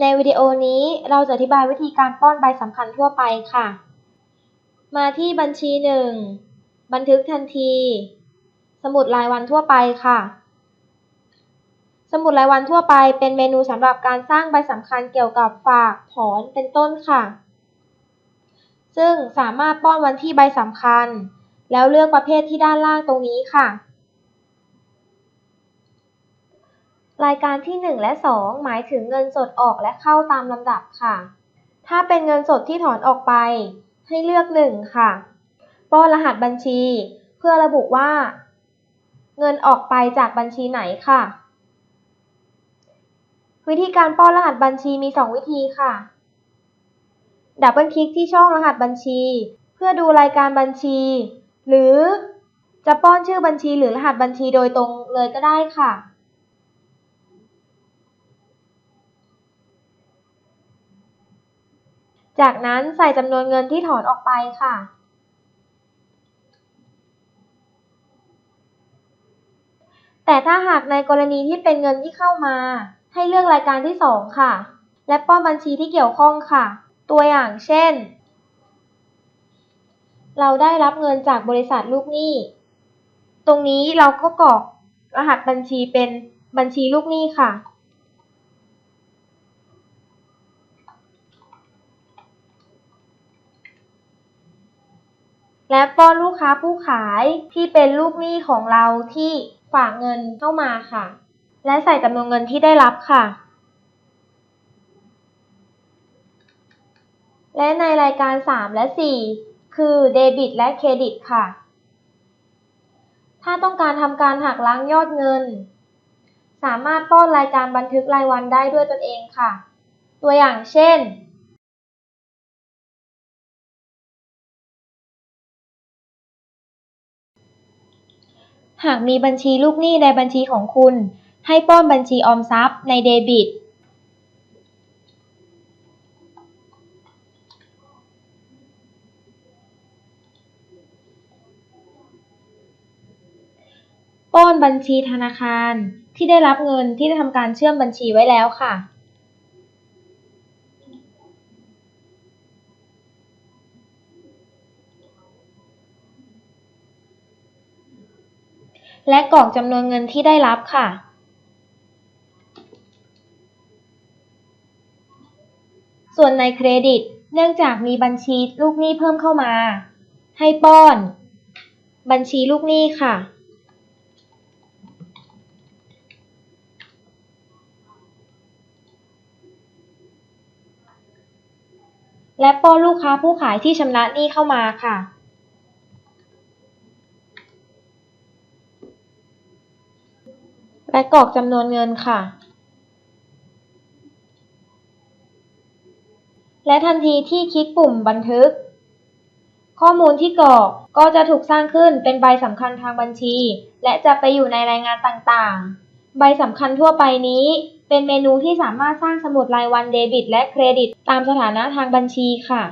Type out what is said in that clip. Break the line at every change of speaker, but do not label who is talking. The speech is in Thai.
ในวิดีโอนี้เราจะอธิบายวิธีการป้อนใบสำคัญทั่วไปค่ะ มาที่บัญชี 1 บันทึกทันที สมุดรายวันทั่วไปค่ะ สมุดรายวันทั่วไปเป็นเมนูสำหรับการสร้างใบสำคัญเกี่ยวกับฝากถอนเป็นต้นค่ะ ซึ่งสามารถป้อนวันที่ใบสำคัญ แล้วเลือกประเภทที่ด้านล่างตรงนี้ค่ะ รายการที่ 1 และ 2 หมายถึงเงินสดออกและเข้าตามลำดับค่ะ ถ้าเป็นเงินสดที่ถอนออกไป ให้เลือก 1 ค่ะ ป้อนรหัสบัญชี เพื่อระบุว่า เงินออกไปจากบัญชีไหนค่ะ วิธีการป้อนรหัสบัญชีมี 2 วิธีค่ะ ดับเบิลคลิกที่ช่องรหัสบัญชี เพื่อดูรายการบัญชี หรือจะป้อนชื่อบัญชีหรือรหัสบัญชีโดยตรงเลยก็ได้ค่ะ จากนั้นใส่จำนวนเงินที่ถอนออกไปค่ะ แต่ถ้าหากในกรณีที่เป็นเงินที่เข้ามา ให้เลือกรายการที่ 2 ค่ะ และป้อนบัญชีที่เกี่ยวข้องค่ะ ตัวอย่างเช่น เราได้รับเงินจากบริษัทลูกหนี้ ตรงนี้เราก็กรอกรหัสบัญชีเป็นบัญชีลูกหนี้ค่ะ และป้อนลูกค้าผู้ขายที่เป็นลูกหนี้ของเราที่ฝากเงินเข้ามาค่ะ และใส่จำนวนเงินที่ได้รับค่ะ และในรายการ 3 และ 4 คือเดบิตและเครดิตค่ะ ถ้าต้องการทำการหักล้างยอดเงิน สามารถป้อนรายการบันทึกรายวันได้ด้วยตนเองค่ะ ตัวอย่างเช่น หากมีบัญชีลูกหนี้ในบัญชีของคุณ ให้ป้อนบัญชีออมทรัพย์ในเดบิต ป้อนบัญชีธนาคารที่ได้รับเงินที่ได้ทำการเชื่อมบัญชีไว้แล้วค่ะ และกรอกจำนวนเงินที่ได้รับค่ะส่วนในเครดิต เนื่องจากมีบัญชีลูกหนี้เพิ่มเข้ามา ให้ป้อน บัญชีลูกหนี้ค่ะ และป้อนลูกค้าผู้ขายที่ชำระหนี้เข้ามาค่ะ และกรอกจำนวนเงินค่ะ และทันทีที่คลิกปุ่มบันทึก ข้อมูลที่กรอกก็จะถูกสร้างขึ้นเป็นใบสำคัญทางบัญชี และจะไปอยู่ในรายงานต่างๆ ใบสำคัญทั่วไปนี้ เป็นเมนูที่สามารถสร้างสมุดรายวันเดบิต และเครดิต ตามสถานะทางบัญชีค่ะ